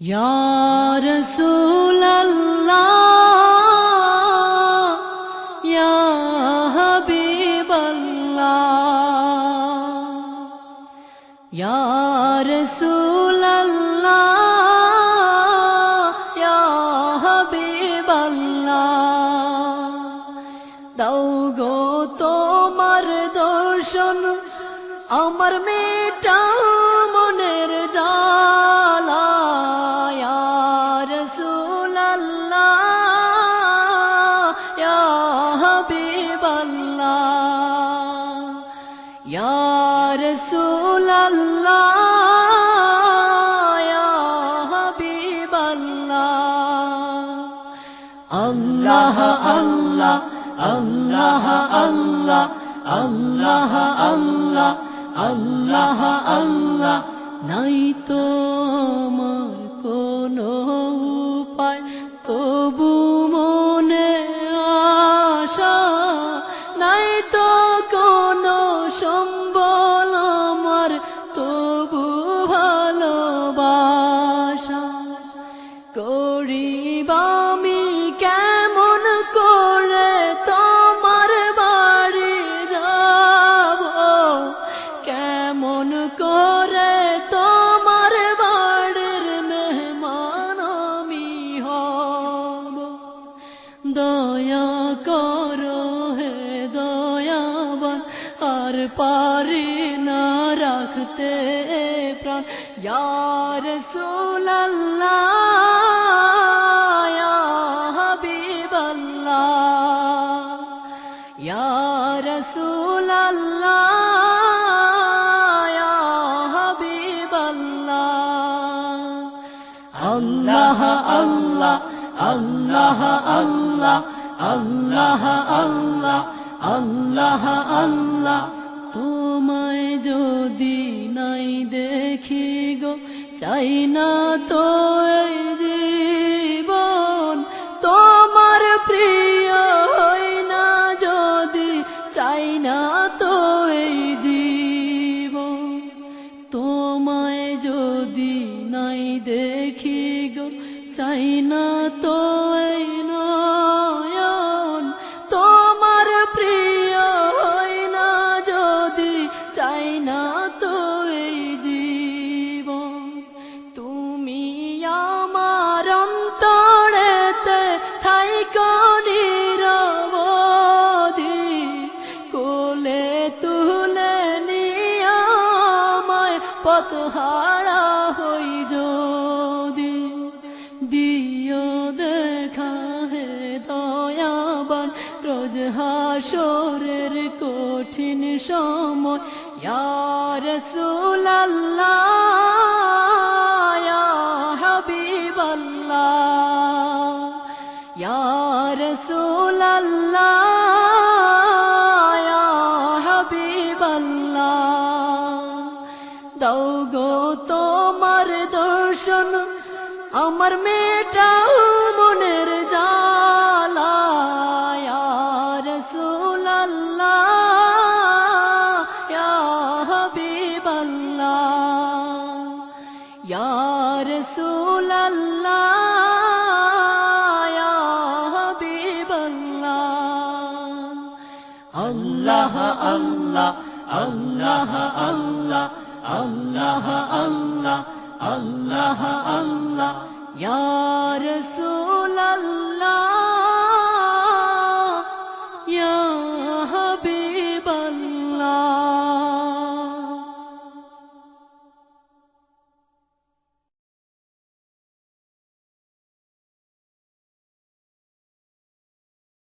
يا رسول الله يا حبيب الله يا رسول الله يا حبيب الله দাও গো তোমার দর্শন আমার মেটা রাসূলুল্লাহ ইয়া হাবিবাল্লাহ, ইয়া রাসূলুল্লাহ, ইয়া হাবিবাল্লাহ। আল্লাহ আল্লাহ আল্লাহ আল্লাহ আল্লাহ আল্লাহ আল্লাহ আল্লাহ, নাই তো আমার বাবা আর পারি না রাখতে প্রাণ ইয়ার সুলাল্লাহ ইয়ার সুলাল্লাহ হাবিবাল্লাহ আল্লাহ আল্লাহ আল্লাহ আল্লাহ আল্লাহ আল্লাহ Allah Allah দেখি গো, চাই না তো জীবন। তোমার প্রিয় হই না যদি, চাই না তো এই জীবন। তোমায় যদি নাই দেখি গো, চাই না তো নিয়ামায় পথ হারা হই যদি দিও দেখা হে দয়াবান। রোজ হাসরের কঠিন সময় ইয়ার সুলাল্লাহ হাবিবাল্লাহ রাসূলাল্লাহ হাবিবাল্লাহ। দাও গো তোমার দর্শন আমার মেটাও মনের জালা ইয়া রাসূলাল্লাহ ইয়া হাবিবাল্লাহ। আল্লাহ আল্লাহ আল্লাহ আল্লাহ। ইয়া রাসূল